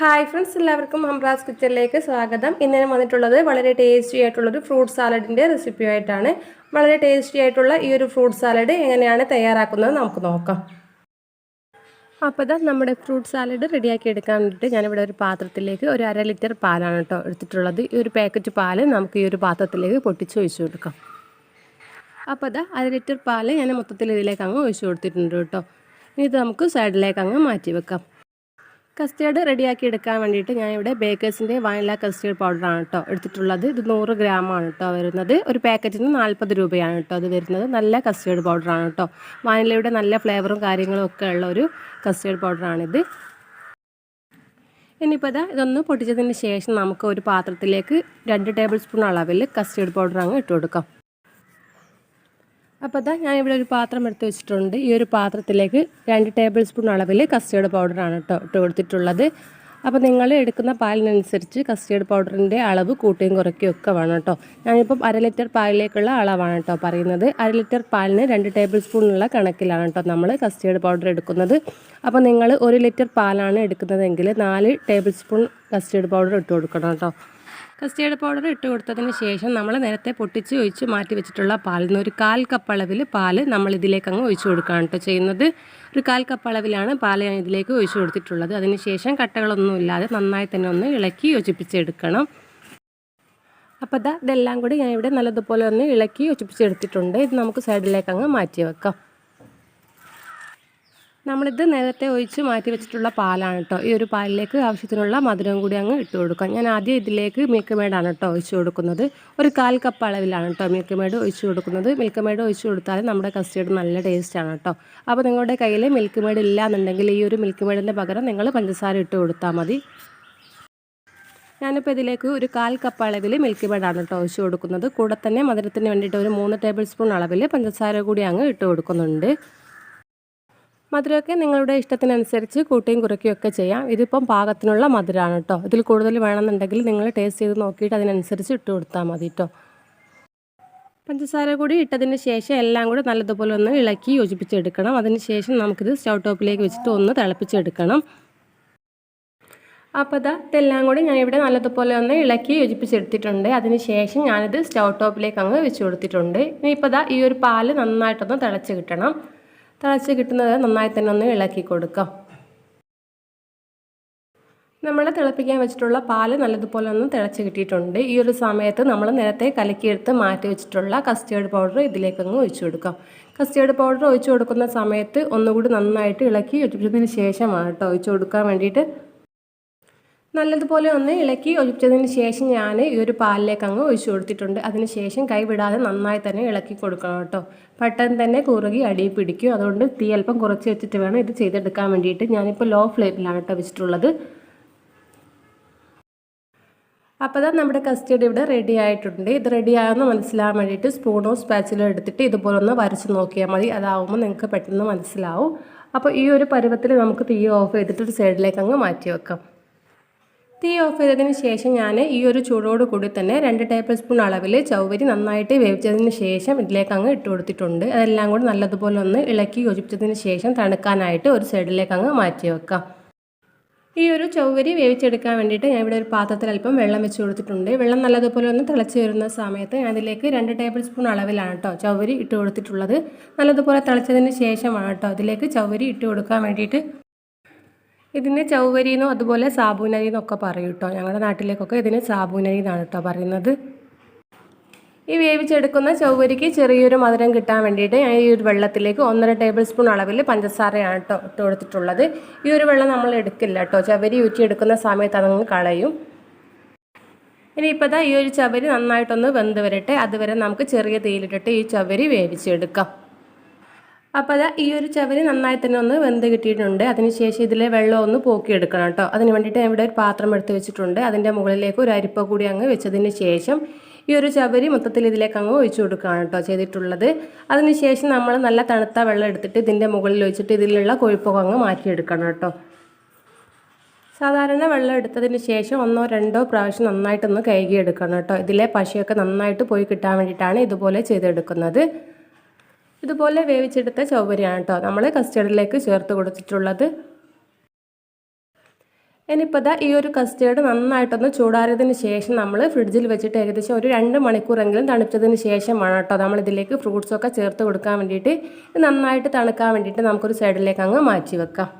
Hi friends എല്ലാവർക്കും ഹംറാസ് കിച്ചണിലേക്ക് സ്വാഗതം. ഇന്ന് ഞാൻ വന്നിട്ടുള്ളത് വളരെ ടേസ്റ്റി ആയിട്ടുള്ളൊരു ഫ്രൂട്ട് സാലഡിന്റെ റെസിപ്പി ആയിട്ടാണ്. വളരെ ടേസ്റ്റി ആയിട്ടുള്ള ഈ ഒരു ഫ്രൂട്ട് സാലഡ് എങ്ങനെയാണ് തയ്യാറാക്കുന്നത് നമുക്ക് നോക്കാം. അപ്പോൾ ഇതാ നമ്മുടെ ഫ്രൂട്ട് സാലഡ് റെഡിയാക്കി എടുക്കാൻ വേണ്ടിയിട്ട് ഞാനിവിടെ ഒരു പാത്രത്തിലേക്ക് ഒരു അര ലിറ്റർ പാലാണ് കേട്ടോ എടുത്തിട്ടുള്ളത്. ഈ ഒരു പാക്കറ്റ് പാൽ നമുക്ക് ഈ ഒരു പാത്രത്തിലേക്ക് പൊട്ടിച്ച് ഒഴിച്ചു കൊടുക്കാം. അപ്പോൾ അതാ അര ലിറ്റർ പാൽ ഞാൻ മൊത്തത്തിൽ ഇതിലേക്ക് അങ്ങ് ഒഴിച്ചു കൊടുത്തിട്ടുണ്ട് കേട്ടോ. ഇനി ഇത് നമുക്ക് സൈഡിലേക്ക് അങ്ങ് മാറ്റി വെക്കാം. കസ്റ്റേർഡ് റെഡിയാക്കി എടുക്കാൻ വേണ്ടിയിട്ട് ഇവിടെ ബേക്കേഴ്സിന്റെ വാനില കസ്റ്റേർഡ് പൗഡറാണ് കേട്ടോ എടുത്തിട്ടുള്ളത്. ഇത് നൂറ് ഗ്രാമാണ് കേട്ടോ വരുന്നത്. ഒരു പാക്കറ്റിന് നാൽപ്പത് രൂപയാണ് കേട്ടോ അത് വരുന്നത്. നല്ല കസ്റ്റേർഡ് പൗഡറാണ് കേട്ടോ. വാനിലയുടെ നല്ല ഫ്ലേവറും കാര്യങ്ങളും ഒക്കെ ഉള്ള ഒരു കസ്റ്റേർഡ് പൗഡറാണിത്. ഇനിയിപ്പോൾ ഇതാ ഇതൊന്ന് പൊട്ടിച്ചതിന് ശേഷം നമുക്ക് ഒരു പാത്രത്തിലേക്ക് രണ്ട് ടേബിൾ സ്പൂൺ അളവിൽ കസ്റ്റേർഡ് പൗഡർ അങ്ങ് ഇട്ട് കൊടുക്കാം. അപ്പോൾ ഞാൻ ഞാനിവിടെ ഒരു പാത്രം എടുത്ത് വെച്ചിട്ടുണ്ട്. ഈ ഒരു പാത്രത്തിലേക്ക് രണ്ട് ടേബിൾ സ്പൂൺ അളവിൽ കസ്റ്റേർഡ് പൗഡറാണ് കേട്ടോ ഇട്ട് കൊടുത്തിട്ടുള്ളത്. അപ്പോൾ നിങ്ങൾ എടുക്കുന്ന പാലിനനുസരിച്ച് കസ്റ്റേർഡ് പൗഡറിന്റെ അളവ് കൂട്ടുകയും കുറയ്ക്കുകയും ഒക്കെ വേണം കേട്ടോ. ഞാനിപ്പം അര ലിറ്റർ പാലിലേക്കുള്ള അളവാണ് കേട്ടോ പറയുന്നത്. അര ലിറ്റർ പാലിന് രണ്ട് ടേബിൾ സ്പൂണുള്ള കണക്കിലാണ് കേട്ടോ നമ്മൾ കസ്റ്റേർഡ് പൗഡർ എടുക്കുന്നത്. അപ്പോൾ നിങ്ങൾ ഒരു ലിറ്റർ പാലാണ് എടുക്കുന്നതെങ്കിൽ നാല് ടേബിൾ സ്പൂൺ കസ്റ്റേർഡ് പൗഡർ ഇട്ട് കൊടുക്കണം കേട്ടോ. കസ്റ്റേർഡ് പൗഡർ ഇട്ട് കൊടുത്തതിന് ശേഷം നമ്മൾ നേരത്തെ പൊട്ടിച്ച് ഒഴിച്ച് മാറ്റി വെച്ചിട്ടുള്ള പാലിൽ നിന്ന് ഒരു കാൽ കപ്പ് അളവിൽ പാൽ നമ്മൾ ഇതിലേക്ക് അങ്ങ് ഒഴിച്ചു കൊടുക്കുകയാണ് കേട്ടോ ചെയ്യുന്നത്. ഒരു കാൽ കപ്പ് അളവിലാണ് പാൽ ഞാൻ ഇതിലേക്ക് ഒഴിച്ചു കൊടുത്തിട്ടുള്ളത്. അതിന് ശേഷം കട്ടകളൊന്നും ഇല്ലാതെ നന്നായി തന്നെ ഒന്ന് ഇളക്കി യോജിപ്പിച്ചെടുക്കണം. അപ്പോൾ ഇതാ ഇതെല്ലാം കൂടി ഞാൻ ഇവിടെ നല്ലതുപോലെ ഒന്ന് ഇളക്കി യോജിപ്പിച്ചെടുത്തിട്ടുണ്ട്. ഇത് നമുക്ക് സൈഡിലേക്ക് അങ്ങ് മാറ്റി വെക്കാം. നമ്മളിത് നേരത്തെ ഒഴിച്ച് മാറ്റി വെച്ചിട്ടുള്ള പാലാണ് കേട്ടോ ഈ ഒരു പാലിലേക്ക് ആവശ്യത്തിനുള്ള മധുരം കൂടി അങ്ങ് ഇട്ട് കൊടുക്കാം. ഞാൻ ആദ്യം ഇതിലേക്ക് മിൽക്ക് മേഡാണ് കേട്ടോ ഒഴിച്ച് കൊടുക്കുന്നത്. ഒരു കാൽ കപ്പ് അളവിലാണ് കേട്ടോ മിൽക്ക് മേഡ് ഒഴിച്ച് കൊടുക്കുന്നത്. മിൽക്ക് മേഡ് ഒഴിച്ച് കൊടുത്താൽ നമ്മുടെ കസ്റ്റേർഡ് നല്ല ടേസ്റ്റാണ് കേട്ടോ അപ്പോൾ നിങ്ങളുടെ കയ്യിൽ മിൽക്ക് മേഡ് ഇല്ല എന്നുണ്ടെങ്കിൽ ഈ ഒരു മിൽക്ക് മേഡിന്റെ പകരം നിങ്ങൾ പഞ്ചസാര ഇട്ട് കൊടുത്താൽ മതി. ഞാനിപ്പോൾ ഇതിലേക്ക് ഒരു കാൽ കപ്പ് അളവിൽ മിൽക്ക് മേഡാണ് കേട്ടോ ഒഴിച്ച് കൊടുക്കുന്നത്. കൂടെ തന്നെ മധുരത്തിന് വേണ്ടിയിട്ട് ഒരു മൂന്ന് ടേബിൾ സ്പൂൺ അളവിൽ പഞ്ചസാര കൂടി അങ്ങ് ഇട്ട് കൊടുക്കുന്നുണ്ട്. മധുരമൊക്കെ നിങ്ങളുടെ ഇഷ്ടത്തിനനുസരിച്ച് കൂട്ടിയും കുറയ്ക്കുകയും ഒക്കെ ചെയ്യാം. ഇതിപ്പം പാകത്തിനുള്ള മധുരമാണ് കേട്ടോ ഇതിൽ കൂടുതൽ വേണമെന്നുണ്ടെങ്കിൽ നിങ്ങൾ ടേസ്റ്റ് ചെയ്ത് നോക്കിയിട്ട് അതിനനുസരിച്ച് ഇട്ട് കൊടുത്താൽ മതി കേട്ടോ പഞ്ചസാര കൂടി ഇട്ടതിന് ശേഷം എല്ലാം കൂടി നല്ലതുപോലെ ഒന്ന് ഇളക്കി യോജിപ്പിച്ചെടുക്കണം. അതിന് ശേഷം നമുക്കിത് സ്റ്റൗ ടോപ്പിലേക്ക് വെച്ചിട്ട് ഒന്ന് തിളപ്പിച്ചെടുക്കണം. അപ്പോൾ ഇതാ ഇതെല്ലാം കൂടി ഞാൻ ഇവിടെ നല്ലതുപോലെ ഒന്ന് ഇളക്കി യോജിപ്പിച്ചെടുത്തിട്ടുണ്ട്. അതിന് ശേഷം ഞാനിത് സ്റ്റൗ ടോപ്പിലേക്ക് അങ്ങ് വെച്ച് കൊടുത്തിട്ടുണ്ട്. ഇതാ ഈ ഒരു പാൽ നന്നായിട്ടൊന്ന് തിളച്ച് കിട്ടണം. തിളച്ച് കിട്ടുന്നത് നന്നായി തന്നെ ഒന്ന് ഇളക്കി കൊടുക്കാം. നമ്മൾ തിളപ്പിക്കാൻ വെച്ചിട്ടുള്ള പാൽ നല്ലതുപോലെ ഒന്ന് തിളച്ച് കിട്ടിയിട്ടുണ്ട്. ഈ ഒരു സമയത്ത് നമ്മൾ നേരത്തെ കലക്കിയെടുത്ത് മാറ്റി വെച്ചിട്ടുള്ള കസ്റ്റേർഡ് പൗഡർ ഇതിലേക്കങ്ങ് ഒഴിച്ചു കൊടുക്കാം. കസ്റ്റേർഡ് പൗഡർ ഒഴിച്ചു കൊടുക്കുന്ന സമയത്ത് ഒന്നുകൂടി നന്നായിട്ട് ഇളക്കി ഒഴിച്ചതിന് ശേഷമാണ് കേട്ടോ ഒഴിച്ചു കൊടുക്കാൻ വേണ്ടിയിട്ട് നല്ലതുപോലെ ഒന്ന് ഇളക്കി ഒഴിച്ചതിന് ശേഷം ഞാൻ ഈ ഒരു പാലിലേക്ക് അങ്ങ് ഒഴിച്ചു കൊടുത്തിട്ടുണ്ട്. അതിന് ശേഷം കൈ വിടാതെ നന്നായി തന്നെ ഇളക്കി കൊടുക്കണം കേട്ടോ. പെട്ടെന്ന് തന്നെ കുറുകി അടി പിടിക്കും. അതുകൊണ്ട് തീ അല്പം കുറച്ച് വെച്ചിട്ട് വേണം ഇത് ചെയ്തെടുക്കാൻ വേണ്ടിയിട്ട്. ഞാനിപ്പോൾ ലോ ഫ്ലെയിമിലാണ് കേട്ടോ വെച്ചിട്ടുള്ളത്. അപ്പോൾ തന്നെ നമ്മുടെ കസ്റ്റഡി ഇവിടെ റെഡി ആയിട്ടുണ്ട്. ഇത് റെഡി ആയെന്ന് മനസ്സിലാകാൻ വേണ്ടിയിട്ട് സ്പൂണോ സ്പാച്ചിലോ എടുത്തിട്ട് ഇതുപോലെ ഒന്ന് വരച്ച് നോക്കിയാൽ മതി. അതാവുമ്പോൾ നിങ്ങൾക്ക് പെട്ടെന്ന് മനസ്സിലാവും. അപ്പോൾ ഈ ഒരു പരുവത്തിൽ നമുക്ക് തീ ഓഫ് ചെയ്തിട്ട് ഒരു സൈഡിലേക്ക് അങ്ങ് മാറ്റി വെക്കാം. തീ ഓഫ് ചെയ്തതിന് ശേഷം ഞാൻ ഈ ഒരു ചൂടോട് കൂടി തന്നെ രണ്ട് ടേബിൾ സ്പൂൺ അളവിൽ ചൗവരി നന്നായിട്ട് വേവിച്ചതിന് ശേഷം ഇതിലേക്ക് അങ്ങ് ഇട്ട് കൊടുത്തിട്ടുണ്ട്. അതെല്ലാം കൂടി നല്ലതുപോലെ ഒന്ന് ഇളക്കി യോജിപ്പിച്ചതിന് ശേഷം തണുക്കാനായിട്ട് ഒരു സൈഡിലേക്ക് അങ്ങ് മാറ്റി വെക്കാം. ഈ ഒരു ചൗവരി വേവിച്ചെടുക്കാൻ വേണ്ടിയിട്ട് ഞാൻ ഇവിടെ ഒരു പാത്രത്തിൽ അല്പം വെള്ളം വെച്ച് കൊടുത്തിട്ടുണ്ട്. വെള്ളം നല്ലതുപോലെ ഒന്ന് തിളച്ച് വരുന്ന സമയത്ത് ഞാൻ അതിലേക്ക് രണ്ട് ടേബിൾ സ്പൂൺ അളവിലാണ് കേട്ടോ ചൗവരി ഇട്ട് കൊടുത്തിട്ടുള്ളത്. നല്ലതുപോലെ തിളച്ചതിന് ശേഷമാണ് കേട്ടോ അതിലേക്ക് ചൗവരി ഇട്ട് കൊടുക്കാൻ വേണ്ടിയിട്ട് ഇതിന് ചൗവരിന്നോ അതുപോലെ സാബൂനരി എന്നൊക്കെ പറയും കേട്ടോ. ഞങ്ങളുടെ നാട്ടിലേക്കൊക്കെ ഇതിന് സാബൂനരി എന്നാണ് കേട്ടോ പറയുന്നത്. ഈ വേവിച്ചെടുക്കുന്ന ചൗവരിക്ക് ചെറിയൊരു മധുരം കിട്ടാൻ വേണ്ടിയിട്ട് ഞാൻ ഈ ഒരു വെള്ളത്തിലേക്ക് ഒന്നര ടേബിൾ സ്പൂൺ അളവിൽ പഞ്ചസാരയാണ് കേട്ടോ ഇട്ട് കൊടുത്തിട്ടുള്ളത്. ഈ ഒരു വെള്ളം നമ്മൾ എടുക്കില്ല കേട്ടോ ചവരി ഊറ്റിയെടുക്കുന്ന സമയത്ത് അതങ്ങ് കളയും. ഇനി ഇപ്പോഴത്തെ ഈ ഒരു ചവരി നന്നായിട്ടൊന്ന് വെന്ത് വരട്ടെ. അതുവരെ നമുക്ക് ചെറിയ തീയിലിട്ടിട്ട് ഈ ചവരി വേവിച്ചെടുക്കാം. അപ്പോൾ അതാ ഈ ഒരു ചവരി നന്നായി തന്നെ ഒന്ന് വെന്ത് കിട്ടിയിട്ടുണ്ട്. അതിനുശേഷം ഇതിലെ വെള്ളം ഒന്ന് പോക്കിയെടുക്കണം കേട്ടോ. അതിന് വേണ്ടിയിട്ട് ഞാൻ ഇവിടെ ഒരു പാത്രം എടുത്ത് വെച്ചിട്ടുണ്ട്. അതിന്റെ മുകളിലേക്ക് ഒരു അരിപ്പ കൂടി അങ്ങ് വെച്ചതിന് ശേഷം ഈ ഒരു ചവരി മൊത്തത്തിൽ ഇതിലേക്ക് അങ്ങ് ഒഴിച്ചു കൊടുക്കുകയാണ് കേട്ടോ ചെയ്തിട്ടുള്ളത്. അതിനുശേഷം നമ്മൾ നല്ല തണുത്ത വെള്ളം എടുത്തിട്ട് ഇതിന്റെ മുകളിൽ ഒഴിച്ചിട്ട് ഇതിലുള്ള കൊഴുപ്പൊക്കെ അങ്ങ് മാറ്റിയെടുക്കണം കേട്ടോ. സാധാരണ വെള്ളം എടുത്തതിന് ശേഷം ഒന്നോ രണ്ടോ പ്രാവശ്യം നന്നായിട്ടൊന്ന് കഴുകിയെടുക്കണം കേട്ടോ. ഇതിലെ പശയൊക്കെ നന്നായിട്ട് പോയി കിട്ടാൻ വേണ്ടിയിട്ടാണ് ഇതുപോലെ ചെയ്തെടുക്കുന്നത്. ഇതുപോലെ വേവിച്ചെടുത്ത ചൗവരിയാണ് കേട്ടോ നമ്മൾ കസ്റ്റേർഡിലേക്ക് ചേർത്ത് കൊടുത്തിട്ടുള്ളത്. ഇനിയിപ്പോൾ ഈ ഒരു കസ്റ്റേർഡ് നന്നായിട്ടൊന്ന് ചൂടാറിയതിന് ശേഷം നമ്മൾ ഫ്രിഡ്ജിൽ വെച്ചിട്ട് ഏകദേശം ഒരു രണ്ട് മണിക്കൂറെങ്കിലും ശേഷം ശേഷമാണ് കേട്ടോ നമ്മളിതിലേക്ക് ഫ്രൂട്ട്സൊക്കെ ചേർത്ത് കൊടുക്കാൻ വേണ്ടിയിട്ട് നന്നായിട്ട് തണുക്കാൻ വേണ്ടിയിട്ട് നമുക്കൊരു സൈഡിലേക്ക് അങ്ങ് മാറ്റി വെക്കാം.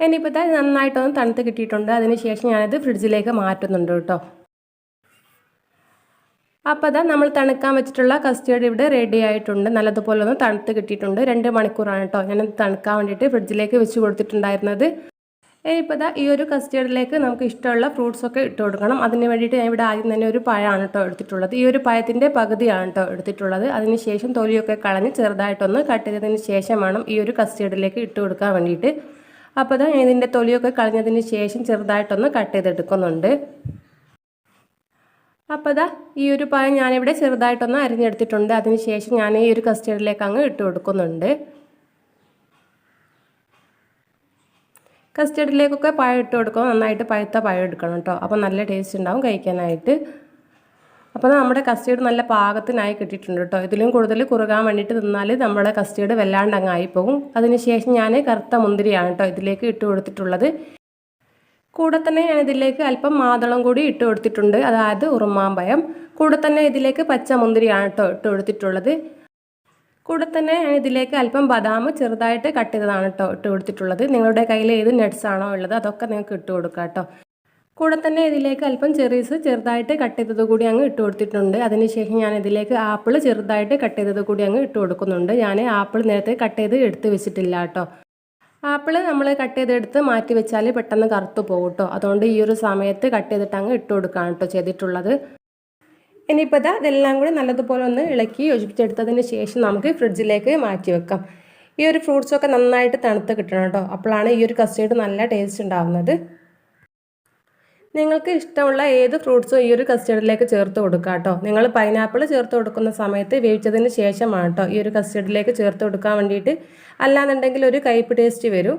ഇനിയിപ്പോൾ നന്നായിട്ടൊന്ന് തണുത്ത് കിട്ടിയിട്ടുണ്ട്. അതിന് ശേഷം ഞാനത് ഫ്രിഡ്ജിലേക്ക് മാറ്റുന്നുണ്ട് കേട്ടോ. അപ്പോൾ അതാ നമ്മൾ തണുക്കാൻ വെച്ചിട്ടുള്ള കസ്റ്റേർഡ് ഇവിടെ റെഡി ആയിട്ടുണ്ട്. നല്ലതുപോലെ ഒന്ന് തണുത്ത് കിട്ടിയിട്ടുണ്ട്. രണ്ട് മണിക്കൂറാണ് കേട്ടോ ഞാൻ തണുക്കാൻ വേണ്ടിയിട്ട് ഫ്രിഡ്ജിലേക്ക് വെച്ച് കൊടുത്തിട്ടുണ്ടായിരുന്നത്. ഇനിയിപ്പോൾ ദാ ഈ ഒരു കസ്റ്റേർഡിലേക്ക് നമുക്ക് ഇഷ്ടമുള്ള ഫ്രൂട്ട്സ് ഒക്കെ ഇട്ട് കൊടുക്കണം. അതിന് വേണ്ടിയിട്ട് ഞാൻ ഇവിടെ ആദ്യം തന്നെ ഒരു പഴമാണ് കേട്ടോ എടുത്തിട്ടുള്ളത്. ഈ ഒരു പഴത്തിന്റെ പകുതിയാണ് കേട്ടോ എടുത്തിട്ടുള്ളത്. അതിന് ശേഷം തൊലിയൊക്കെ കളഞ്ഞ് ചെറുതായിട്ടൊന്ന് കട്ട് ചെയ്തതിന് ശേഷം വേണം ഈ ഒരു കസ്റ്റേർഡിലേക്ക് ഇട്ട് കൊടുക്കാൻ വേണ്ടിയിട്ട്. അപ്പോൾ ദാ ഇതിന്റെ തൊലിയൊക്കെ കളഞ്ഞതിന് ശേഷം ചെറുതായിട്ടൊന്ന് കട്ട് ചെയ്തെടുക്കുന്നുണ്ട്. അപ്പോൾ അതാ ഈ ഒരു പഴം ഞാനിവിടെ ചെറുതായിട്ടൊന്ന് അരിഞ്ഞെടുത്തിട്ടുണ്ട്. അതിനുശേഷം ഞാൻ ഈ ഒരു കസ്റ്റേർഡിലേക്ക് അങ്ങ് ഇട്ട് കൊടുക്കുന്നുണ്ട്. കസ്റ്റേർഡിലേക്കൊക്കെ പഴം ഇട്ട് കൊടുക്കുമ്പോൾ നന്നായിട്ട് പഴുത്ത പഴം എടുക്കണം കേട്ടോ അപ്പോൾ നല്ല ടേസ്റ്റ് ഉണ്ടാവും കഴിക്കാനായിട്ട്. അപ്പോൾ നമ്മുടെ കസ്റ്റേർഡ് നല്ല പാകത്തിനായി കിട്ടിയിട്ടുണ്ട് കേട്ടോ ഇതിലും കൂടുതൽ കുറുകാൻ വേണ്ടിയിട്ട് നിന്നാൽ നമ്മുടെ കസ്റ്റേർഡ് വല്ലാണ്ട് അങ്ങ് ആയിപ്പോകും. അതിന് ശേഷം ഞാൻ കറുത്ത മുന്തിരിയാണ് കേട്ടോ ഇതിലേക്ക് ഇട്ട് കൊടുത്തിട്ടുള്ളത്. കൂടെ തന്നെ ഞാൻ ഇതിലേക്ക് അല്പം മാതളം കൂടി ഇട്ട് കൊടുത്തിട്ടുണ്ട്. അതായത് ഉറുമാമ്പയം കൂടെ തന്നെ ഇതിലേക്ക് പച്ചമുന്തിരിയാണ് കേട്ടോ ഇട്ട് കൊടുത്തിട്ടുള്ളത്. കൂടെ തന്നെ ഞാൻ ഇതിലേക്ക് അല്പം ബദാം ചെറുതായിട്ട് കട്ട് ചെയ്തതാണ് കേട്ടോ ഇട്ട് കൊടുത്തിട്ടുള്ളത്. നിങ്ങളുടെ കയ്യിൽ ഏത് നട്ട്സ് ആണോ ഉള്ളത് അതൊക്കെ നിങ്ങൾക്ക് ഇട്ട് കൊടുക്കാം കേട്ടോ. കൂടെ തന്നെ ഇതിലേക്ക് അല്പം ചെറീസ് ചെറുതായിട്ട് കട്ട് ചെയ്തത് കൂടി അങ്ങ് ഇട്ട് കൊടുത്തിട്ടുണ്ട്. അതിനുശേഷം ഞാൻ ഇതിലേക്ക് ആപ്പിൾ ചെറുതായിട്ട് കട്ട് ചെയ്തത് കൂടി അങ്ങ് ഇട്ട് കൊടുക്കുന്നുണ്ട്. ഞാൻ ആപ്പിൾ നേരത്തെ കട്ട് ചെയ്ത് എടുത്ത് വെച്ചിട്ടില്ല കേട്ടോ. ആപ്പിൾ നമ്മൾ കട്ട് ചെയ്തെടുത്ത് മാറ്റി വെച്ചാൽ പെട്ടെന്ന് കറുത്ത് പോകും കേട്ടോ അതുകൊണ്ട് ഈ ഒരു സമയത്ത് കട്ട് ചെയ്തിട്ട് അങ്ങ് ഇട്ട് കൊടുക്കുകയാണ് കേട്ടോ ചെയ്തിട്ടുള്ളത്. ഇനിയിപ്പോൾ ഇതാ ഇതെല്ലാം കൂടി നല്ലതുപോലെ ഒന്ന് ഇളക്കി യോജിപ്പിച്ചെടുത്തതിന് ശേഷം നമുക്ക് ഫ്രിഡ്ജിലേക്ക് മാറ്റി വെക്കാം. ഈ ഒരു ഫ്രൂട്ട്സൊക്കെ നന്നായിട്ട് തണുത്ത് കിട്ടണം കേട്ടോ അപ്പോഴാണ് ഈ ഒരു കസ്റ്റേർഡ് നല്ല ടേസ്റ്റ് ഉണ്ടാകുന്നത് നിങ്ങൾക്ക് ഇഷ്ടമുള്ള ഏത് ഫ്രൂട്ട്സും ഈ ഒരു കസ്റ്റേർഡിലേക്ക് ചേർത്ത് കൊടുക്കുക കേട്ടോ നിങ്ങൾ പൈനാപ്പിൾ ചേർത്ത് കൊടുക്കുന്ന സമയത്ത് വേവിച്ചതിന് ശേഷമാണ് കേട്ടോ ഈ ഒരു കസ്റ്റേർഡിലേക്ക് ചേർത്ത് കൊടുക്കാൻ വേണ്ടിയിട്ട്. അല്ലാന്നുണ്ടെങ്കിൽ ഒരു കയ്പ് ടേസ്റ്റ് വരും.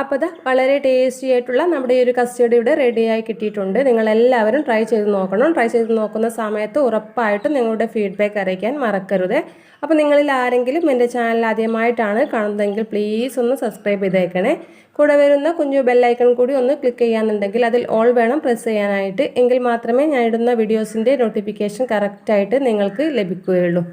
അപ്പോൾ അത് വളരെ ടേസ്റ്റി ആയിട്ടുള്ള നമ്മുടെ ഈ ഒരു കസ്റ്റേർഡ് ഇവിടെ റെഡിയായി കിട്ടിയിട്ടുണ്ട്. നിങ്ങളെല്ലാവരും ട്രൈ ചെയ്ത് നോക്കണം. ട്രൈ ചെയ്ത് നോക്കുന്ന സമയത്ത് ഉറപ്പായിട്ടും നിങ്ങളുടെ ഫീഡ്ബാക്ക് അറിയിക്കാൻ മറക്കരുത്. അപ്പോൾ നിങ്ങളിൽ ആരെങ്കിലും എന്റെ ചാനൽ ആദ്യമായിട്ടാണ് കാണുന്നതെങ്കിൽ പ്ലീസ് ഒന്ന് സബ്സ്ക്രൈബ് ചെയ്തേക്കണേ. കൂടെ വരുന്ന കുഞ്ഞു ബെല്ലൈക്കൺ കൂടി ഒന്ന് ക്ലിക്ക് ചെയ്യാന്നുണ്ടെങ്കിൽ അതിൽ ഓൾ വേണം പ്രസ് ചെയ്യാനായിട്ട്. എങ്കിൽ മാത്രമേ ഞാൻ ഇടുന്ന വീഡിയോസിന്റെ നോട്ടിഫിക്കേഷൻ കറക്റ്റായിട്ട് നിങ്ങൾക്ക് ലഭിക്കുകയുള്ളൂ.